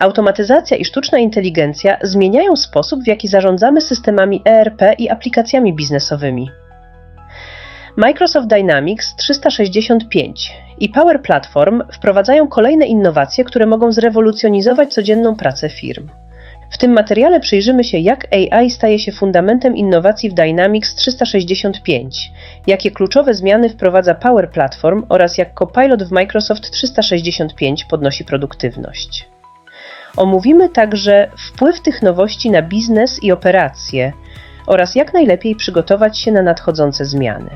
Automatyzacja i sztuczna inteligencja zmieniają sposób, w jaki zarządzamy systemami ERP i aplikacjami biznesowymi. Microsoft Dynamics 365 i Power Platform wprowadzają kolejne innowacje, które mogą zrewolucjonizować codzienną pracę firm. W tym materiale przyjrzymy się, jak AI staje się fundamentem innowacji w Dynamics 365, jakie kluczowe zmiany wprowadza Power Platform oraz jak Copilot w Microsoft 365 podnosi produktywność. Omówimy także wpływ tych nowości na biznes i operacje oraz jak najlepiej przygotować się na nadchodzące zmiany.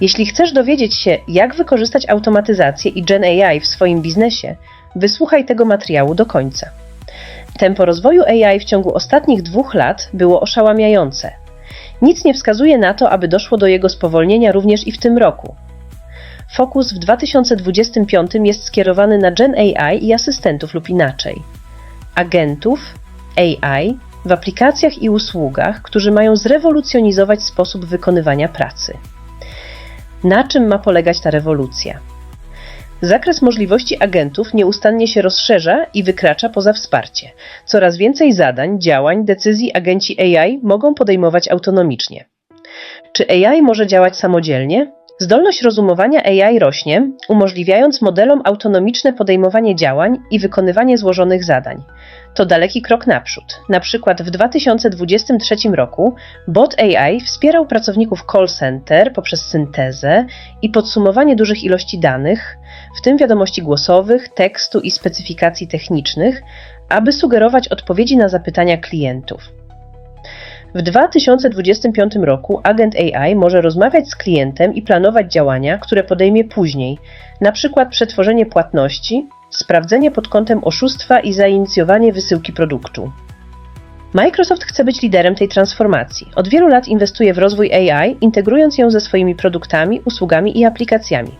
Jeśli chcesz dowiedzieć się, jak wykorzystać automatyzację i Gen AI w swoim biznesie, wysłuchaj tego materiału do końca. Tempo rozwoju AI w ciągu ostatnich dwóch lat było oszałamiające. Nic nie wskazuje na to, aby doszło do jego spowolnienia również i w tym roku. Fokus w 2025 jest skierowany na Gen AI i asystentów lub inaczej. Agentów AI w aplikacjach i usługach, którzy mają zrewolucjonizować sposób wykonywania pracy. Na czym ma polegać ta rewolucja? Zakres możliwości agentów nieustannie się rozszerza i wykracza poza wsparcie. Coraz więcej zadań, działań, decyzji agenci AI mogą podejmować autonomicznie. Czy AI może działać samodzielnie? Zdolność rozumowania AI rośnie, umożliwiając modelom autonomiczne podejmowanie działań i wykonywanie złożonych zadań. To daleki krok naprzód. Na przykład w 2023 roku bot AI wspierał pracowników call center poprzez syntezę i podsumowanie dużych ilości danych, w tym wiadomości głosowych, tekstu i specyfikacji technicznych, aby sugerować odpowiedzi na zapytania klientów. W 2025 roku agent AI może rozmawiać z klientem i planować działania, które podejmie później, np. przetworzenie płatności, sprawdzenie pod kątem oszustwa i zainicjowanie wysyłki produktu. Microsoft chce być liderem tej transformacji. Od wielu lat inwestuje w rozwój AI, integrując ją ze swoimi produktami, usługami i aplikacjami.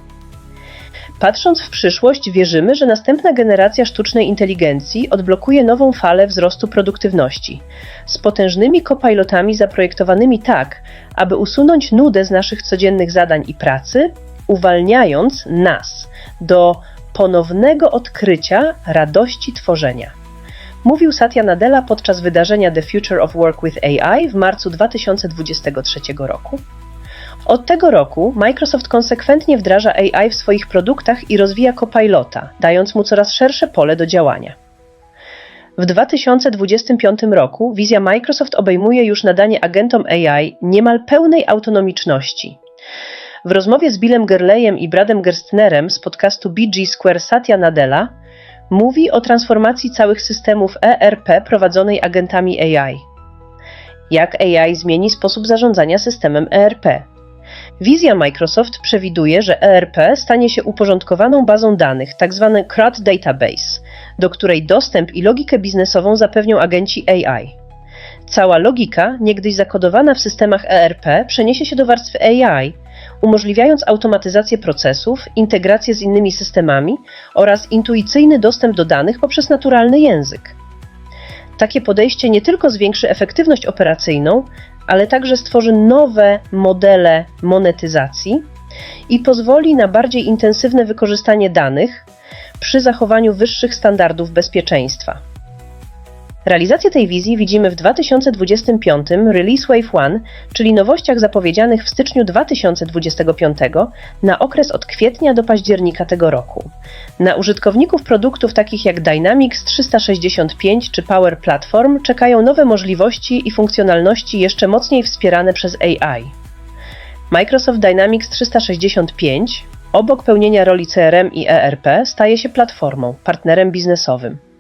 Patrząc w przyszłość, wierzymy, że następna generacja sztucznej inteligencji odblokuje nową falę wzrostu produktywności z potężnymi kopilotami zaprojektowanymi tak, aby usunąć nudę z naszych codziennych zadań i pracy, uwalniając nas do ponownego odkrycia radości tworzenia. Mówił Satya Nadella podczas wydarzenia The Future of Work with AI w marcu 2023 roku. Od tego roku Microsoft konsekwentnie wdraża AI w swoich produktach i rozwija Copilota, dając mu coraz szersze pole do działania. W 2025 roku wizja Microsoft obejmuje już nadanie agentom AI niemal pełnej autonomiczności. W rozmowie z Billem Gerleyem i Bradem Gerstnerem z podcastu BG Square Satya Nadella mówi o transformacji całych systemów ERP prowadzonej agentami AI. Jak AI zmieni sposób zarządzania systemem ERP? Wizja Microsoft przewiduje, że ERP stanie się uporządkowaną bazą danych, tzw. Tak CRUD Database, do której dostęp i logikę biznesową zapewnią agenci AI. Cała logika, niegdyś zakodowana w systemach ERP, przeniesie się do warstwy AI, umożliwiając automatyzację procesów, integrację z innymi systemami oraz intuicyjny dostęp do danych poprzez naturalny język. Takie podejście nie tylko zwiększy efektywność operacyjną, ale także stworzy nowe modele monetyzacji i pozwoli na bardziej intensywne wykorzystanie danych przy zachowaniu wyższych standardów bezpieczeństwa. Realizację tej wizji widzimy w 2025 Release Wave 1, czyli nowościach zapowiedzianych w styczniu 2025 na okres od kwietnia do października tego roku. Na użytkowników produktów takich jak Dynamics 365 czy Power Platform czekają nowe możliwości i funkcjonalności jeszcze mocniej wspierane przez AI. Microsoft Dynamics 365 obok pełnienia roli CRM i ERP staje się platformą, partnerem biznesowym.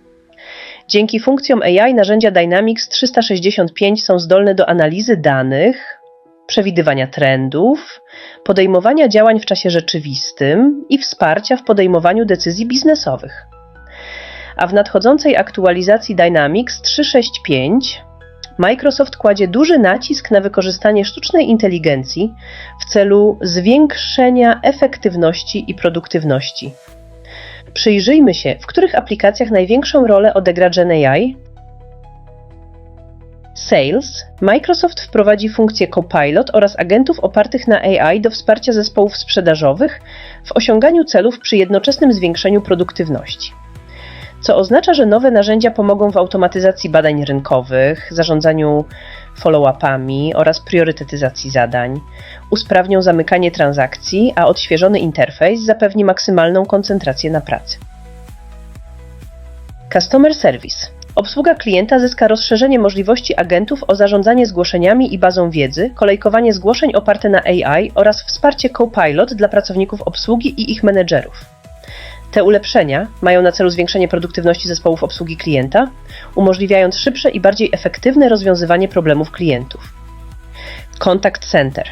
Dzięki funkcjom AI narzędzia Dynamics 365 są zdolne do analizy danych, przewidywania trendów, podejmowania działań w czasie rzeczywistym i wsparcia w podejmowaniu decyzji biznesowych. A w nadchodzącej aktualizacji Dynamics 365 Microsoft kładzie duży nacisk na wykorzystanie sztucznej inteligencji w celu zwiększenia efektywności i produktywności. Przyjrzyjmy się, w których aplikacjach największą rolę odegra GenAI. Sales. Microsoft wprowadzi funkcję Copilot oraz agentów opartych na AI do wsparcia zespołów sprzedażowych w osiąganiu celów przy jednoczesnym zwiększeniu produktywności. co oznacza, że nowe narzędzia pomogą w automatyzacji badań rynkowych, zarządzaniu follow-upami oraz priorytetyzacji zadań, usprawnią zamykanie transakcji, a odświeżony interfejs zapewni maksymalną koncentrację na pracy. Customer Service. Obsługa klienta zyska rozszerzenie możliwości agentów o zarządzanie zgłoszeniami i bazą wiedzy, kolejkowanie zgłoszeń oparte na AI oraz wsparcie Copilot dla pracowników obsługi i ich menedżerów. Te ulepszenia mają na celu zwiększenie produktywności zespołów obsługi klienta, umożliwiając szybsze i bardziej efektywne rozwiązywanie problemów klientów. Contact Center.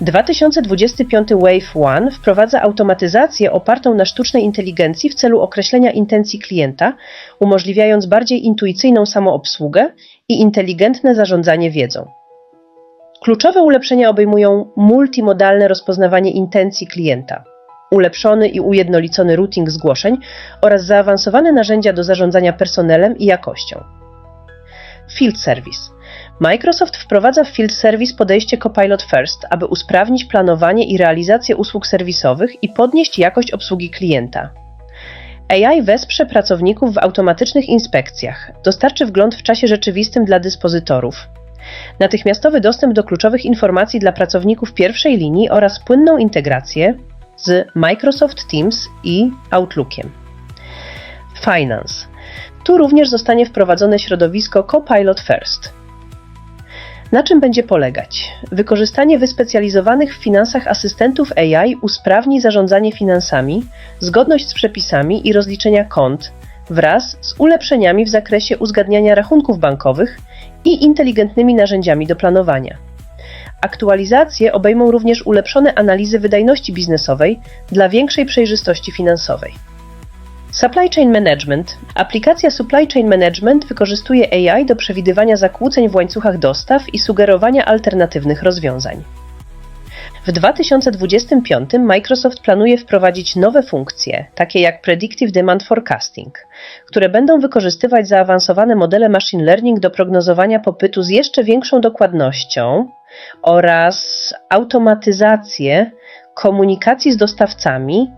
2025 Wave One wprowadza automatyzację opartą na sztucznej inteligencji w celu określenia intencji klienta, umożliwiając bardziej intuicyjną samoobsługę i inteligentne zarządzanie wiedzą. Kluczowe ulepszenia obejmują multimodalne rozpoznawanie intencji klienta, ulepszony i ujednolicony routing zgłoszeń oraz zaawansowane narzędzia do zarządzania personelem i jakością. Field Service. Microsoft wprowadza w Field Service podejście Copilot First, aby usprawnić planowanie i realizację usług serwisowych i podnieść jakość obsługi klienta. AI wesprze pracowników w automatycznych inspekcjach, dostarczy wgląd w czasie rzeczywistym dla dyspozytorów, natychmiastowy dostęp do kluczowych informacji dla pracowników pierwszej linii oraz płynną integrację z Microsoft Teams i Outlookiem. Finance. Tu również zostanie wprowadzone środowisko Copilot First. Na czym będzie polegać? Wykorzystanie wyspecjalizowanych w finansach asystentów AI usprawni zarządzanie finansami, zgodność z przepisami i rozliczenia kont wraz z ulepszeniami w zakresie uzgadniania rachunków bankowych i inteligentnymi narzędziami do planowania. Aktualizacje obejmą również ulepszone analizy wydajności biznesowej dla większej przejrzystości finansowej. Supply Chain Management. Aplikacja Supply Chain Management wykorzystuje AI do przewidywania zakłóceń w łańcuchach dostaw i sugerowania alternatywnych rozwiązań. W 2025 Microsoft planuje wprowadzić nowe funkcje, takie jak Predictive Demand Forecasting, które będą wykorzystywać zaawansowane modele machine learning do prognozowania popytu z jeszcze większą dokładnością oraz automatyzację komunikacji z dostawcami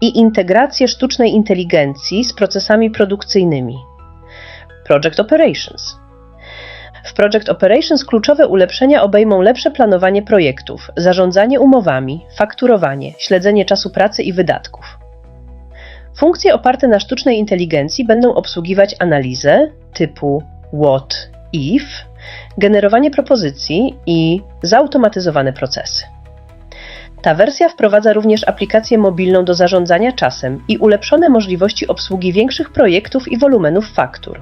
i integrację sztucznej inteligencji z procesami produkcyjnymi. Project Operations. W Project Operations kluczowe ulepszenia obejmą lepsze planowanie projektów, zarządzanie umowami, fakturowanie, śledzenie czasu pracy i wydatków. Funkcje oparte na sztucznej inteligencji będą obsługiwać analizę typu what if, generowanie propozycji i zautomatyzowane procesy. Ta wersja wprowadza również aplikację mobilną do zarządzania czasem i ulepszone możliwości obsługi większych projektów i wolumenów faktur.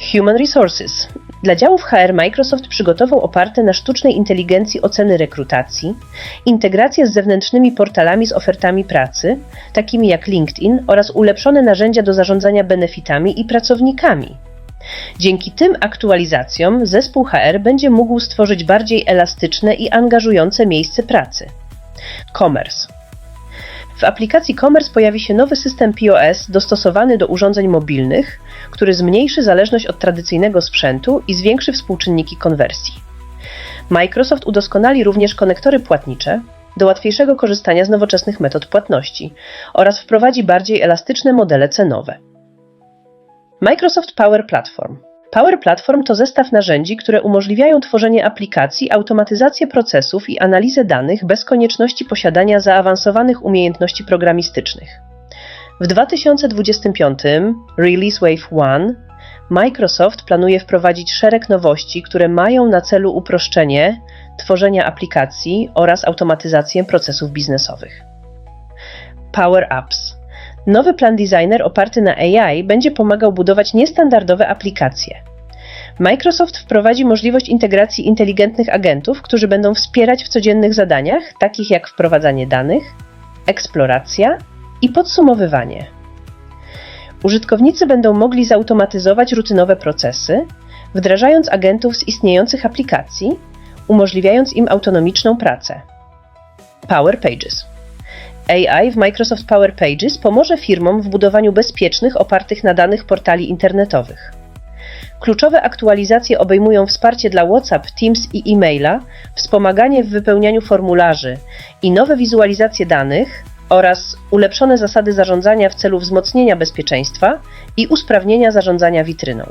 Human Resources. Dla działów HR Microsoft przygotował oparte na sztucznej inteligencji oceny rekrutacji, integrację z zewnętrznymi portalami z ofertami pracy, takimi jak LinkedIn oraz ulepszone narzędzia do zarządzania benefitami i pracownikami. Dzięki tym aktualizacjom zespół HR będzie mógł stworzyć bardziej elastyczne i angażujące miejsce pracy. Commerce. W aplikacji Commerce pojawi się nowy system POS dostosowany do urządzeń mobilnych, który zmniejszy zależność od tradycyjnego sprzętu i zwiększy współczynniki konwersji. Microsoft udoskonali również konektory płatnicze do łatwiejszego korzystania z nowoczesnych metod płatności oraz wprowadzi bardziej elastyczne modele cenowe. Microsoft Power Platform Power Platform to zestaw narzędzi, które umożliwiają tworzenie aplikacji, automatyzację procesów i analizę danych bez konieczności posiadania zaawansowanych umiejętności programistycznych. W 2025 Release Wave 1 Microsoft planuje wprowadzić szereg nowości, które mają na celu uproszczenie tworzenia aplikacji oraz automatyzację procesów biznesowych. Power Apps Nowy plan designer oparty na AI będzie pomagał budować niestandardowe aplikacje. Microsoft wprowadzi możliwość integracji inteligentnych agentów, którzy będą wspierać w codziennych zadaniach, takich jak wprowadzanie danych, eksploracja i podsumowywanie. Użytkownicy będą mogli zautomatyzować rutynowe procesy, wdrażając agentów z istniejących aplikacji, umożliwiając im autonomiczną pracę. Power Pages AI w Microsoft Power Pages pomoże firmom w budowaniu bezpiecznych, opartych na danych portali internetowych. Kluczowe aktualizacje obejmują wsparcie dla WhatsApp, Teams i e-maila, wspomaganie w wypełnianiu formularzy i nowe wizualizacje danych oraz ulepszone zasady zarządzania w celu wzmocnienia bezpieczeństwa i usprawnienia zarządzania witryną.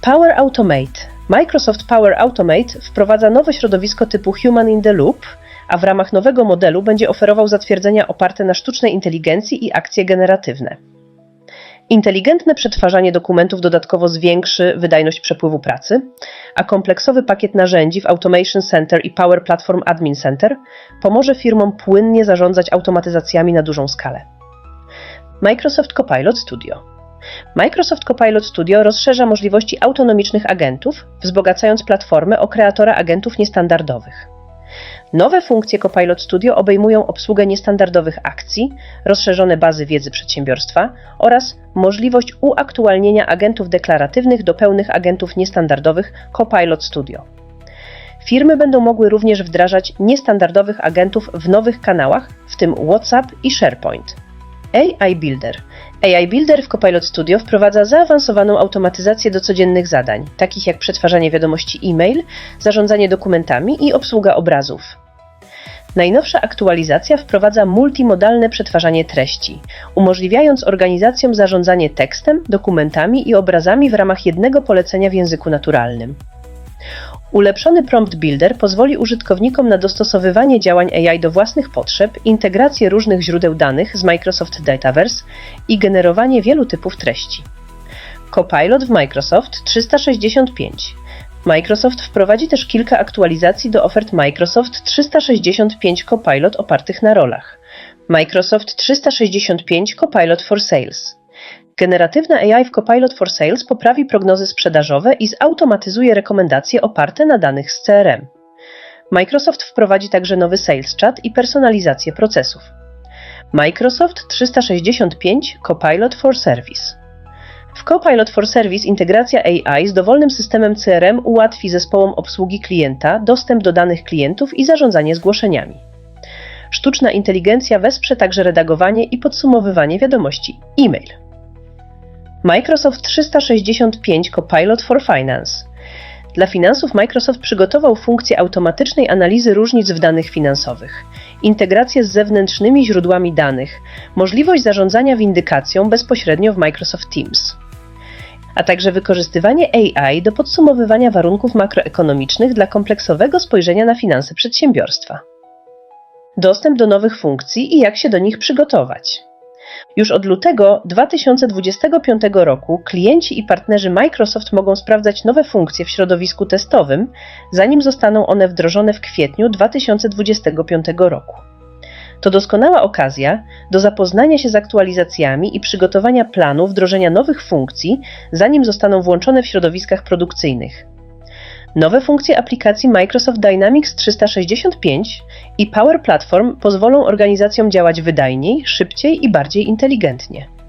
Power Automate. Microsoft Power Automate wprowadza nowe środowisko typu Human in the Loop, a w ramach nowego modelu będzie oferował zatwierdzenia oparte na sztucznej inteligencji i akcje generatywne. Inteligentne przetwarzanie dokumentów dodatkowo zwiększy wydajność przepływu pracy, a kompleksowy pakiet narzędzi w Automation Center i Power Platform Admin Center pomoże firmom płynnie zarządzać automatyzacjami na dużą skalę. Microsoft Copilot Studio. Microsoft Copilot Studio rozszerza możliwości autonomicznych agentów, wzbogacając platformę o kreatora agentów niestandardowych. Nowe funkcje Copilot Studio obejmują obsługę niestandardowych akcji, rozszerzone bazy wiedzy przedsiębiorstwa oraz możliwość uaktualnienia agentów deklaratywnych do pełnych agentów niestandardowych Copilot Studio. Firmy będą mogły również wdrażać niestandardowych agentów w nowych kanałach, w tym WhatsApp i SharePoint. AI Builder. AI Builder w Copilot Studio wprowadza zaawansowaną automatyzację do codziennych zadań, takich jak przetwarzanie wiadomości e-mail, zarządzanie dokumentami i obsługa obrazów. Najnowsza aktualizacja wprowadza multimodalne przetwarzanie treści, umożliwiając organizacjom zarządzanie tekstem, dokumentami i obrazami w ramach jednego polecenia w języku naturalnym. Ulepszony Prompt Builder pozwoli użytkownikom na dostosowywanie działań AI do własnych potrzeb, integrację różnych źródeł danych z Microsoft Dataverse i generowanie wielu typów treści. Copilot w Microsoft 365. Microsoft wprowadzi też kilka aktualizacji do ofert Microsoft 365 Copilot opartych na rolach. Microsoft 365 Copilot for Sales. Generatywna AI w Copilot for Sales poprawi prognozy sprzedażowe i zautomatyzuje rekomendacje oparte na danych z CRM. Microsoft wprowadzi także nowy Sales Chat i personalizację procesów. Microsoft 365 Copilot for Service. W Copilot for Service integracja AI z dowolnym systemem CRM ułatwi zespołom obsługi klienta dostęp do danych klientów i zarządzanie zgłoszeniami. Sztuczna inteligencja wesprze także redagowanie i podsumowywanie wiadomości e-mail. Microsoft 365 Copilot for Finance. Dla finansów Microsoft przygotował funkcję automatycznej analizy różnic w danych finansowych, integrację z zewnętrznymi źródłami danych, możliwość zarządzania windykacją bezpośrednio w Microsoft Teams, a także wykorzystywanie AI do podsumowywania warunków makroekonomicznych dla kompleksowego spojrzenia na finanse przedsiębiorstwa. Dostęp do nowych funkcji i jak się do nich przygotować. Już od lutego 2025 roku klienci i partnerzy Microsoft mogą sprawdzać nowe funkcje w środowisku testowym, zanim zostaną one wdrożone w kwietniu 2025 roku. To doskonała okazja do zapoznania się z aktualizacjami i przygotowania planu wdrożenia nowych funkcji, zanim zostaną włączone w środowiskach produkcyjnych. Nowe funkcje aplikacji Microsoft Dynamics 365 i Power Platform pozwolą organizacjom działać wydajniej, szybciej i bardziej inteligentnie.